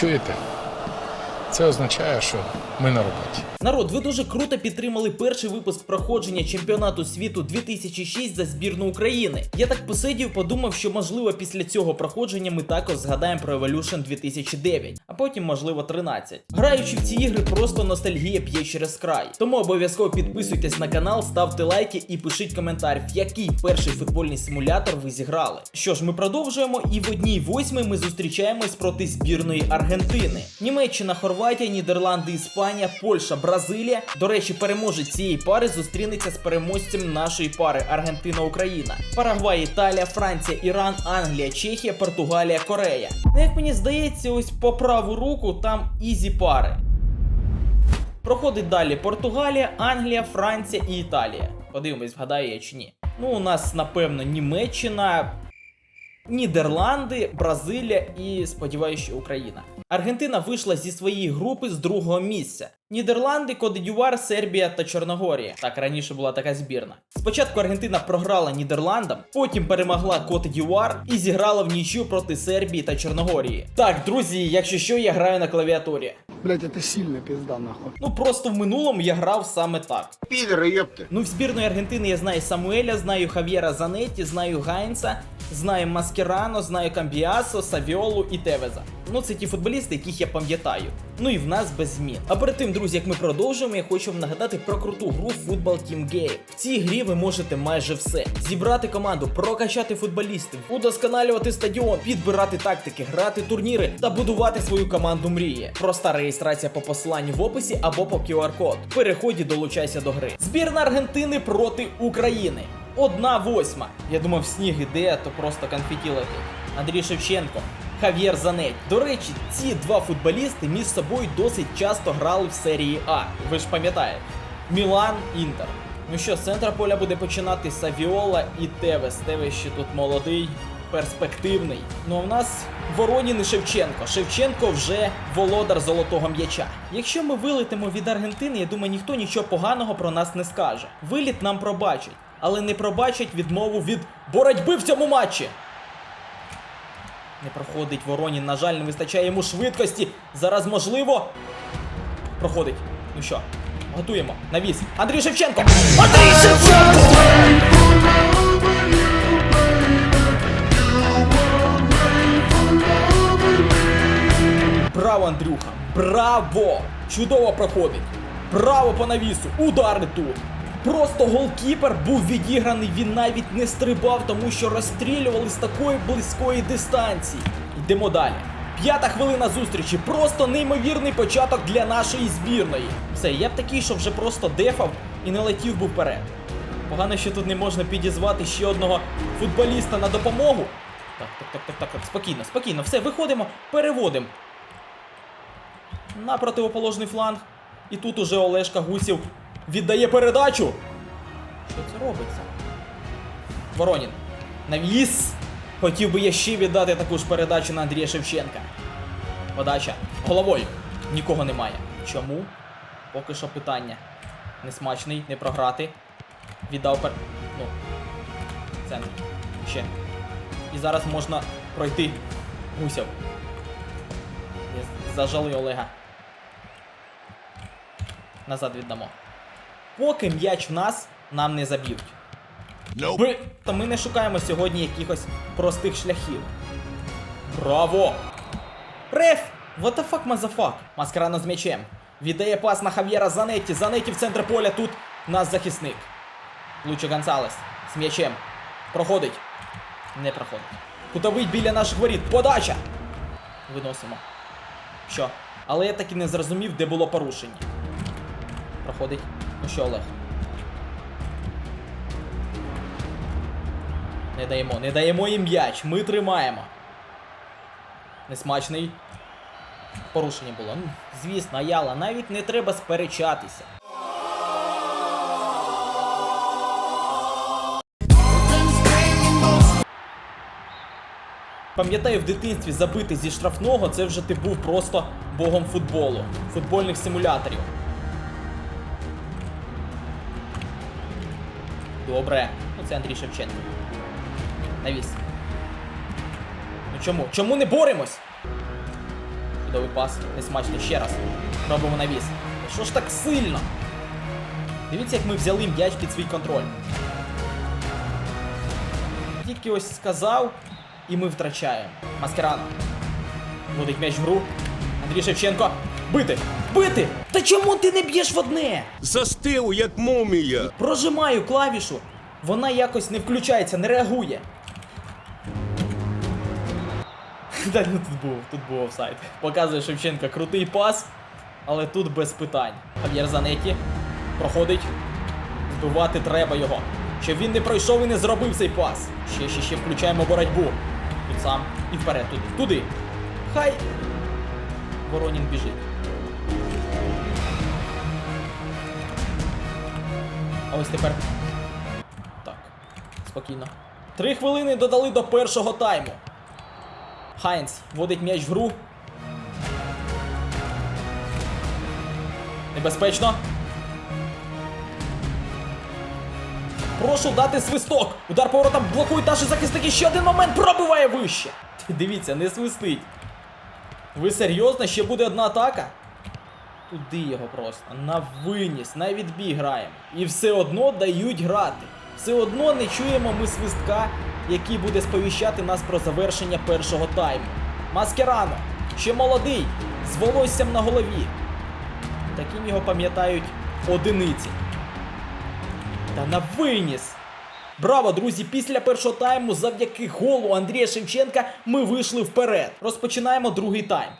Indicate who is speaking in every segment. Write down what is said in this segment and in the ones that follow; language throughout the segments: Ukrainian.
Speaker 1: Чуєте? Це означає, що ми на роботі.
Speaker 2: Народ, ви дуже круто підтримали перший випуск проходження чемпіонату світу 2006 за збірну України. Я так посидів, подумав, що можливо після цього проходження ми також згадаємо про Evolution 2009, а потім, можливо, 13. Граючи в ці ігри, просто ностальгія п'є через край. Тому обов'язково підписуйтесь на канал, ставте лайки і пишіть коментар, в який перший футбольний симулятор ви зіграли. Що ж, ми продовжуємо, і в одній восьмій ми зустрічаємось проти збірної Аргентини. Німеччина, Хорватія, Нідерланди, Іспанія, Польща, Бразилія. До речі, переможець цієї пари зустрінеться з переможцем нашої пари Аргентина-Україна. Парагвай, Італія, Франція, Іран, Англія, Чехія, Португалія, Корея. Ну, як мені здається, ось по праву руку там ізі пари. Проходить далі Португалія, Англія, Франція і Італія. Подивимось, вгадає я чи ні. Ну, у нас, напевно, Німеччина, Нідерланди, Бразилія і сподіваюся, Україна. Аргентина вийшла зі своєї групи з другого місця. Нідерланди, Кодидювар, Сербія та Чорногорія. Так раніше була така збірна. Спочатку Аргентина програла Нідерландам, потім перемогла Кодидювар і зіграла в нічю проти Сербії та Чорногорії. Так, друзі, якщо що, я граю на клавіатурі.
Speaker 3: Блять, это сильно пизда нахуй.
Speaker 2: Ну просто в минулому я грав саме так.
Speaker 4: Пидоры, ёпты.
Speaker 2: Ну, в збірної Аргентини я знаю Самуеля, знаю Хав'єра Занетті, знаю Гайнца, знаю Маскерано, знаю Камбіасо, Савіолу і Тевеза. Ну, це ті футболісти, яких я пам'ятаю. Ну і в нас без змін. А перед тим, друзі, як ми продовжуємо, я хочу вам нагадати про круту гру Football Team Game. В цій грі ви можете майже все: зібрати команду, прокачати футболістів, удосконалювати стадіон, підбирати тактики, грати турніри та будувати свою команду мрії. Проста реєстрація по посиланню в описі або по QR-код. Переході долучайся до гри. Збірна Аргентини проти України. Одна восьма. Я думав, сніг іде, то просто конфеті летить. Андрій Шевченко, Хав'єр Занеть. До речі, ці два футболісти між собою досить часто грали в серії А. Ви ж пам'ятаєте? Мілан, Інтер. Ну що, з центра поля буде починати Савіола і Тевес. Тевес ще тут молодий, перспективний. Ну а в нас Воронін і Шевченко. Шевченко вже володар золотого м'яча. Якщо ми вилетимо від Аргентини, я думаю, ніхто нічого поганого про нас не скаже. Виліт нам пробачить, але не пробачать відмову від боротьби в цьому матчі. Не проходить Воронін, на жаль, не вистачає йому швидкості. Зараз можливо. Проходить. Ну що, готуємо. Навіс. Андрій Шевченко! Андрій Шевченко! Браво, Андрюха! Браво! Чудово проходить! Браво по навісу! Удари тут! Просто голкіпер був відіграний, він навіть не стрибав, тому що розстрілювали з такої близької дистанції. Йдемо далі. П'ята хвилина зустрічі. Просто неймовірний початок для нашої збірної. Все, я б такий, що вже просто дефав і не летів був вперед. Погано, що тут не можна підізвати ще одного футболіста на допомогу. Так, так, так, так, так, так, спокійно, спокійно, все, виходимо, переводимо на противоположний фланг. І тут уже Олешка Гусів віддає передачу. Що це робиться? Воронін. Навіс. Хотів би я ще віддати таку ж передачу на Андрія Шевченка. Подача. Головою. Нікого немає. Чому? Поки що питання. Несмачний, не програти. Віддав пер. Ну. Центр. Ще. І зараз можна пройти. Гусів. Зажали Олега. Назад віддамо. Поки м'яч в нас, нам не заб'ють. Б... Та ми не шукаємо сьогодні якихось простих шляхів. Браво! Реф! What the fuck, мазафак? Маскарано з м'ячем. Віддає пас на Хав'єра Занетті. Занетті в центр поля. Тут нас захисник. Лучо Гонсалес. З м'ячем. Проходить. Не проходить. Кутовий біля наших воріт. Подача! Виносимо. Що? Але я так і не зрозумів, де було порушення. Проходить. Ну що, Олег? Не даємо, не даємо їм м'яч. Ми тримаємо. Несмачний. Порушення було. Ну, звісно, Аяла, навіть не треба сперечатися. Пам'ятаю, в дитинстві забити зі штрафного це вже ти був просто богом футболу, футбольних симуляторів. Добре. Ну це Андрій Шевченко. Навіс. Ну чому? Чому не боремось? Чудовий пас, несмачно ще раз. Робимо навіс. Що ж так сильно? Дивіться, як ми взяли м'яч під свій контроль. Тільки ось сказав, і ми втрачаємо. Маскерано. Водить м'яч в гру. Андрій Шевченко. Бити! Бити! Та чому ти не б'єш в одне?
Speaker 4: Застив, як мумія.
Speaker 2: Прожимаю клавішу. Вона якось не включається, не реагує. Так, ну тут був, тут був офсайд. Показує Шевченка крутий пас, але тут без питань. Хав'єр Занеті проходить. Збивати треба його. Щоб він не пройшов і не зробив цей пас. Ще, ще, ще включаємо боротьбу. Тут сам і вперед туди. Туди. Хай. Воронін біжить. А ось тепер. Так. Спокійно. Три хвилини додали до першого тайму. Хайнц вводить м'яч в гру. Небезпечно. Прошу дати свисток. Удар поворотом блокують наші захисники. Ще один момент пробиває вище. Дивіться, не свистить. Ви серйозно? Ще буде одна атака? Туди його просто. На виніс, на відбій граємо. І все одно дають грати. Все одно не чуємо ми свистка, який буде сповіщати нас про завершення першого тайму. Маскерано, ще молодий, з волоссям на голові. Таким його пам'ятають одиниці. Та на виніс! Браво, друзі! Після першого тайму, завдяки голу Андрія Шевченка, ми вийшли вперед. Розпочинаємо другий тайм.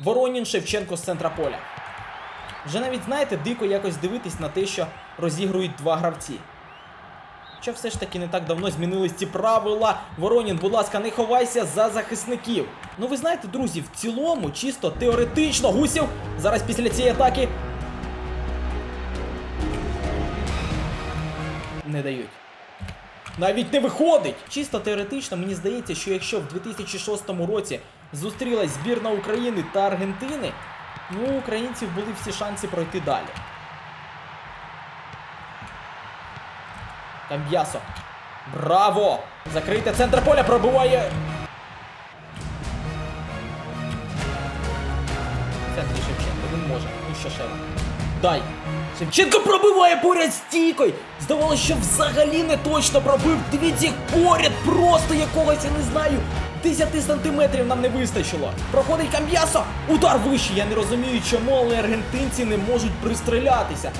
Speaker 2: Воронін Шевченко з центра поля. Вже навіть знаєте, дико якось дивитись на те, що розігрують два гравці. Що все ж таки не так давно змінились ці правила. Воронін, будь ласка, не ховайся за захисників. Ну ви знаєте, друзі, в цілому, чисто теоретично, гусів зараз після цієї атаки. Не дають. Навіть не виходить! Чисто теоретично, мені здається, що якщо в 2006 році зустрілась збірна України та Аргентини, ну, у українців були всі шанси пройти далі. Камб'ясо. Браво! Закрийте центр поля, пробиває. Це Андрій Шевченко, він може. Ну що ще? Дай. Шевченко пробиває поряд стійкою. Здавалося, що взагалі не точно пробив. Дивіться, поряд просто якогось, я не знаю. 10 сантиметрів нам не вистачило. Проходить Камб'ясо. Удар вищий. Я не розумію, чому, але аргентинці не можуть пристрілятися.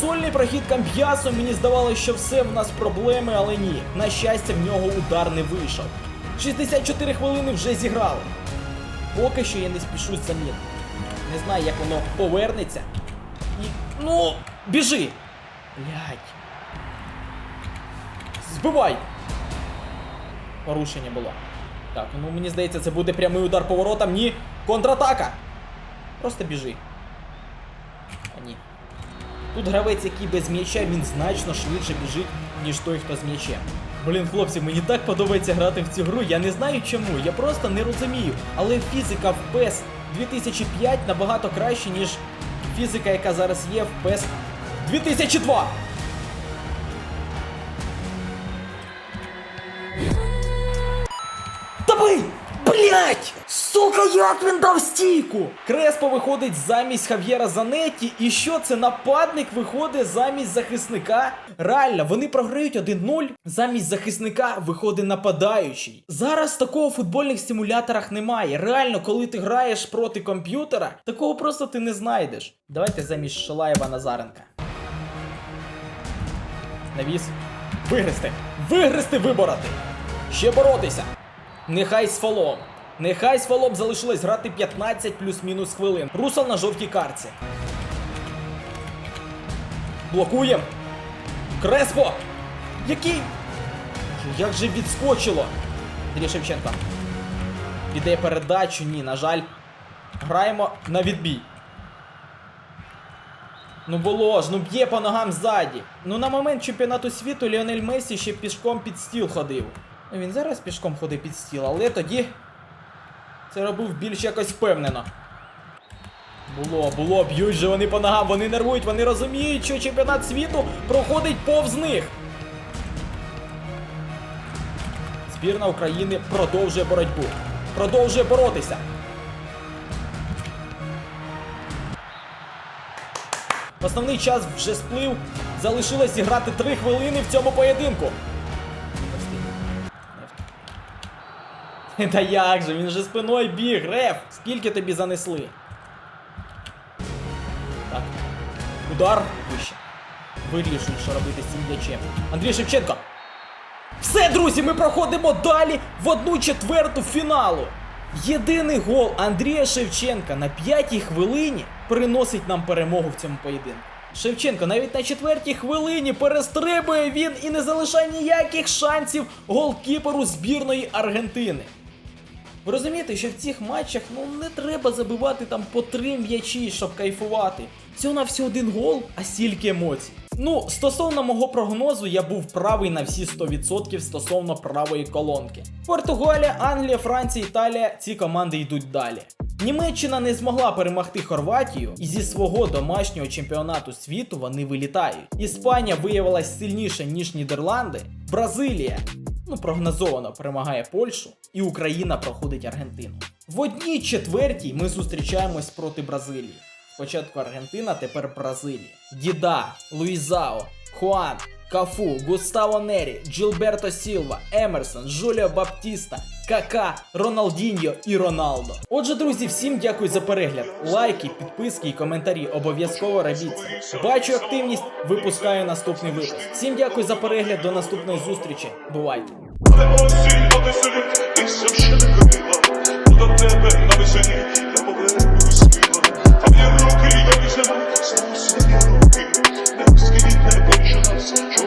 Speaker 2: Сольний прохід Камб'ясо, мені здавалося, що все в нас проблеми, але ні. На щастя, в нього удар не вийшов. 64 хвилини вже зіграли. Поки що я не спішу замін. Не знаю, як воно повернеться. І. Ну, біжи! Блять. Збивай! Порушення було. Так, ну мені здається, це буде прямий удар поворотом. Ні. Контратака! Просто біжи. А ні. Тут гравець, який без м'яча, він значно швидше біжить, ніж той, хто з м'ячем. Блін, хлопці, мені так подобається грати в цю гру. Я не знаю чому, я просто не розумію. Але фізика в PES 2005 набагато краще, ніж фізика, яка зараз є в PES 2002. Сука, як він дав стійку! Креспо виходить замість Хав'єра Занетті, і що це нападник виходить замість захисника? Реально, вони програють 1-0. Замість захисника виходить нападаючий. Зараз такого в футбольних симуляторах немає. Реально, коли ти граєш проти комп'ютера, такого просто ти не знайдеш. Давайте замість Шалаєва Назаренка. Навіс. Вигризти! Вигризти, вибороти! Ще боротися! Нехай з фолом. Нехай фолом залишилось грати 15 плюс-мінус хвилин. Русал на жовтій карці. Блокуєм. Креспо! Який. Як же відскочило? Андрій Шевченко. Іде передачу, ні, на жаль. Граємо на відбій. Ну було ж, ну б'є по ногам ззаді. Ну на момент чемпіонату світу Ліонель Месі ще пішком під стіл ходив. Ну він зараз пішком ходить під стіл, але тоді це робив більш якось впевнено. Було, було, б'ють же вони по ногам, вони нервують, вони розуміють, що чемпіонат світу проходить повз них. Збірна України продовжує боротьбу. Продовжує боротися. Основний час вже сплив. Залишилось зіграти 3 хвилини в цьому поєдинку. Та як же, він же спиною біг, реф! Скільки тобі занесли? Так. Удар вище. Вирішують, що робити з цим м'ячем. Андрій Шевченко. Все, друзі, ми проходимо далі в одну четверту фіналу. Єдиний гол Андрія Шевченка на п'ятій хвилині приносить нам перемогу в цьому поєдинку. Шевченко навіть на четвертій хвилині перестрибує він і не залишає ніяких шансів голкіперу збірної Аргентини. Ви розумієте, що в цих матчах ну не треба забивати там по три м'ячі, щоб кайфувати. Всього на всього один гол, а стільки емоцій. Ну, стосовно мого прогнозу, я був правий на всі 100% стосовно правої колонки. Португалія, Англія, Франція, Італія ці команди йдуть далі. Німеччина не змогла перемогти Хорватію, і зі свого домашнього чемпіонату світу вони вилітають. Іспанія виявилась сильніша, ніж Нідерланди. Бразилія ну прогнозовано перемагає Польщу, і Україна проходить Аргентину. В одній четвертій ми зустрічаємось проти Бразилії. Спочатку Аргентина, тепер Бразилія. Діда, Луїзао, Хуан, Кафу, Густаво Нері, Джилберто Сілва, Емерсон, Жуліо Баптіста, Кака, Роналдіньо і Роналдо. Отже, друзі, всім дякую за перегляд. Лайки, підписки і коментарі обов'язково робіть. Бачу активність, випускаю наступний випуск. Всім дякую за перегляд. До наступної зустрічі. Бувайте!
Speaker 5: Більше нас,